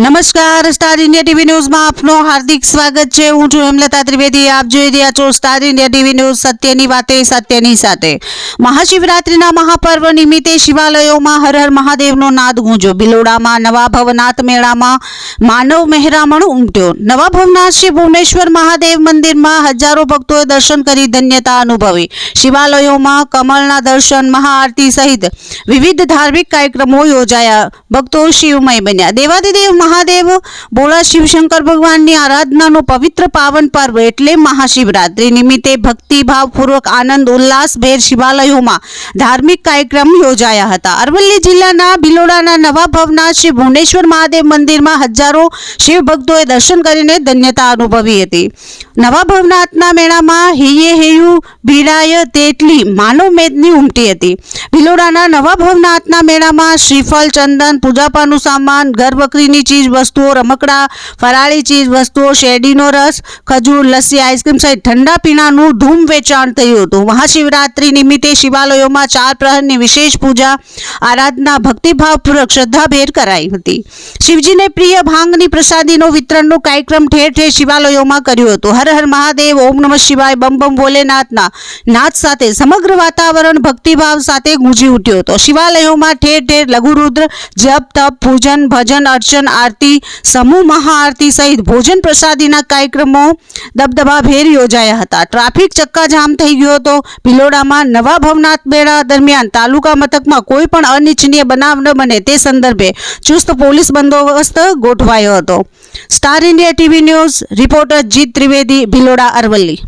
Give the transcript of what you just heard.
નમસ્કાર, star India TV ન્યૂઝમાં આપનું હાર્દિક સ્વાગત છે. હું છું હેમલતા ત્રિવેદી. આપ જોઈ રહ્યા છો સ્ટાર ઇન્ડિયા ટીવી ન્યૂઝ સત્યની વાતે, સત્યની સાથે. મહાશિવરાત્રિના મહાપર્વ નિમિત્તે શિવાલયોમાં હર હર મહાદેવનો નાદ ગુંજો બિલોડામાં નવા ભવનાથ મેળામાં માનવ મહેરામણ ઉમટ્યો. નવા ભવનાથ શ્રી ભુવનેશ્વર મહાદેવ મંદિરમાં હજારો ભક્તોએ દર્શન કરી ધન્યતા અનુભવી. શિવાલયોમાં કમળના દર્શન, મહાઆરતી સહિત વિવિધ ધાર્મિક કાર્યક્રમો યોજાયા. ભક્તો શિવમય બન્યા. દેવાદિદેવ મહાદેવ ભોળા શિવશંકર ભગવાનની આરાધનાનો પવિત્ર પાવન પર્વ એટલે મહાશિવરાત્રિ નિમિત્તે ભક્તિભાવપૂર્વક આનંદ ઉલ્લાસભેર શિવાલયોમાં ધાર્મિક કાર્યક્રમ યોજાયા હતા. અરવલ્લી જિલ્લાના બિલોડાના નવા ભવના શ્રી ભુવનેશ્વર મહાદેવ મંદિરમાં હજારો શિવ ભક્તોએ દર્શન કરીને ધન્યતા અનુભવી હતી. નવા ભવનાથના મેળામાં હેયે હેયું, ભીડાય, તેટલી માનવ મેદની ઉમટી હતી. ભિલોડાના નવા ભવનાથના મેળામાં શ્રીફળ, ચંદન, પૂજાપાનું સામાન ઘર બકરીની ચીજ વસ્તુઓ રમકડા, ફરાળી ચીજ વસ્તુઓ શેરડીનો રસ, ખજૂર, લસ્સી, આઈસ્ક્રીમ સહિત ઠંડા પીણાનું ધૂમ વેચાણ થયું હતું. મહાશિવરાત્રિ નિમિત્તે શિવાલયોમાં ચાર પ્રહરની વિશેષ પૂજા, આરાધના, ભક્તિભાવપૂર્વક શ્રદ્ધાભેર કરાઈ હતી. શિવજીને પ્રિય ભાંગની પ્રસાદીનો વિતરણનો કાર્યક્રમ ઠેર ઠેર શિવાલયોમાં કર્યો હતો. હર હર મહાદેવ, ઓમ નમઃ શિવાય, બમ બમ ભોલેનાથના નાદ સાથે સમગ્ર વાતાવરણ ભક્તિભાવ સાથે ગુંજી ઉઠ્યો હતો. શિવાલયોમાં ઠેર ઠેર લઘુરુદ્ર, જપ, તપ, પૂજન, ભજન, અર્ચન આરતી, સમૂહ મહાઆરતી સહિત ભોજન પ્રસાદીના કાર્યક્રમો દબદબાભેર યોજાયા હતા. ટ્રાફિક ચક્કાજામ થઈ ગયો હતો. ભિલોડામાં નવા ભવનાથ મેળા દરમિયાન તાલુકા મથકમાં કોઈ પણ અનિચ્છનીય બનાવ ન બને તે સંદર્ભે ચુસ્ત પોલીસ બંદોબસ્ત ગોઠવાયો હતો. Star India TV news, reporter Jeet Trivedi, Bhiloda Aravalli.